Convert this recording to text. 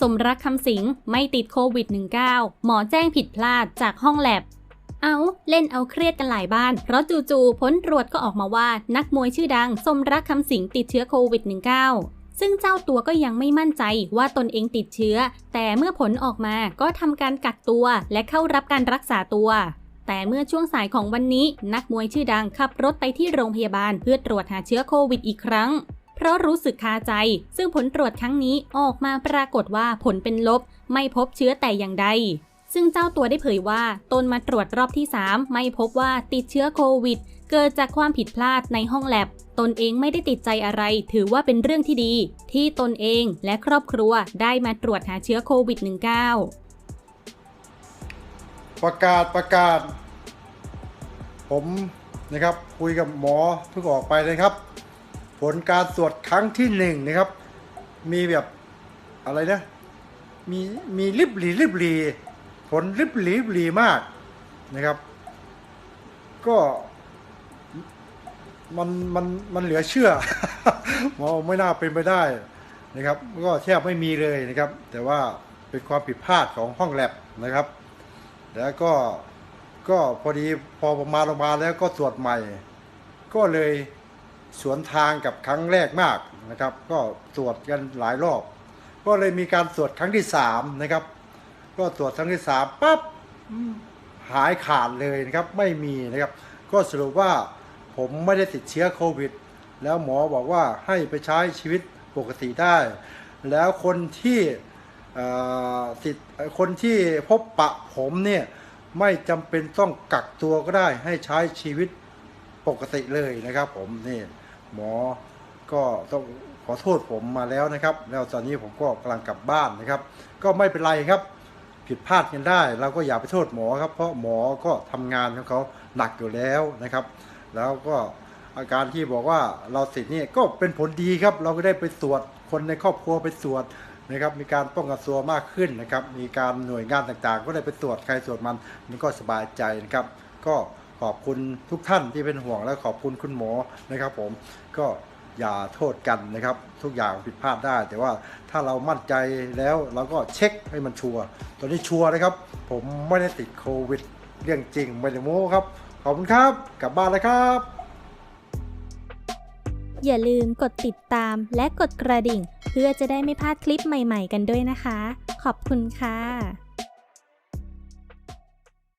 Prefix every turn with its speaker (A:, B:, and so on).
A: สมรักคำสิงไม่ติดโควิด -19 หมอแจ้งผิดพลาดจากห้องแลบ เอาเล่นเอาเครียดกันหลายบ้าน เพราะจู่ๆผลตรวจก็ออกมาว่า นักมวยชื่อดัง สมรักคำสิงติดเชื้อโควิด -19 ซึ่งเจ้าตัวก็ยังไม่มั่นใจว่าตนเองติดเชื้อ แต่เมื่อผลออกมาก็ทำการกักตัวและเข้ารับการรักษาตัว แต่เมื่อช่วงสายของวันนี้ นักมวยชื่อดังขับรถไปที่โรงพยาบาลเพื่อตรวจหาเชื้อโควิดอีกครั้ง ราะรู้สึกคาใจ ซึ่งผลตรวจครั้งนี้ออกมาปรากฏว่าผลเป็นลบ ไม่พบเชื้อแต่อย่างใด ซึ่งเจ้าตัวได้เผยว่าตนมาตรวจรอบที่ 3 ไม่พบว่าติดเชื้อโควิด เกิดจากความผิดพลาดในห้องแลบ ตนเองไม่ได้ติดใจอะไร ถือว่าเป็นเรื่องที่ดี ที่ตนเองและครอบครัวได้มาตรวจหาเชื้อโควิด -19
B: ประกาศประกาศ ผมนะครับคุยกับหมอเพิ่งออกไปนะครับ ลการตรวจครั้งที่หนึ่งนะครับ มีแบบอะไรนะ มีมีริบหลีริบหลี ผลริบหลีริบหลีมากนะครับ ก็มันมันมันเหลือเชื่อมอไม่น่าเป็นไปได้นะครับ ก็แทบไม่มีเลยนะครับ แต่ว่าเป็นความผิดพลาดของห้องแลบนะครับ แล้วก็ก็พอดีพอมาโรงพยาบาลแล้วก็ตรวจใหม่ ก็เลย สวนทางกับครั้งแรกมากนะครับ ก็ตรวจกันหลายรอบ ก็เลยมีการตรวจครั้งที่สามนะครับ ก็ตรวจครั้งที่สามปั๊บหายขาดเลยนะครับไม่มีนะครับ ก็สรุปว่าผมไม่ได้ติดเชื้อโควิด แล้วหมอบอกว่าให้ไปใช้ชีวิตปกติได้ แล้วคนที่ติดคนที่พบปะผมเนี่ยไม่จำเป็นต้องกักตัวก็ได้ให้ใช้ชีวิตปกติเลยนะครับผมนี่ หมอก็ต้องขอโทษผมมาแล้วนะครับ แล้วตอนนี้ผมก็กำลังกลับบ้านนะครับ ก็ไม่เป็นไรครับ ผิดพลาดกันได้ เราก็อย่าไปโทษหมอครับ เพราะหมอก็ทำงานของเขาหนักอยู่แล้วนะครับ แล้วก็อาการที่บอกว่าเราติดนี่ก็เป็นผลดีครับ เราก็ได้ไปตรวจคนในครอบครัวไปตรวจนะครับ มีการป้องกันตัวมากขึ้นนะครับ มีการหน่วยงานต่างๆ ก็ได้ไปตรวจใครตรวจมันมันก็สบายใจนะครับ ก็ อบคุณทุกท่านที่เป็นห่วงและขอบคุณคุณหมอนะครับ ผมก็อย่าโทษกันนะครับ ทุกอย่างผิดพลาดได้ แต่ว่าถ้าเรามั่นใจแล้วเราก็เช็คให้มันชัวร์ตอนนี้ชัวร์นะครับ ผมไม่ได้ติดโควิด เรื่องจริงไม่ได้โม้ครับ ขอบคุณครับ กลับบ้านเลยครับ
A: อย่าลืมกดติดตามและกดกระดิ่ง เพื่อจะได้ไม่พลาดคลิปใหม่ ๆ กันด้วยนะคะ ขอบคุณค่ะ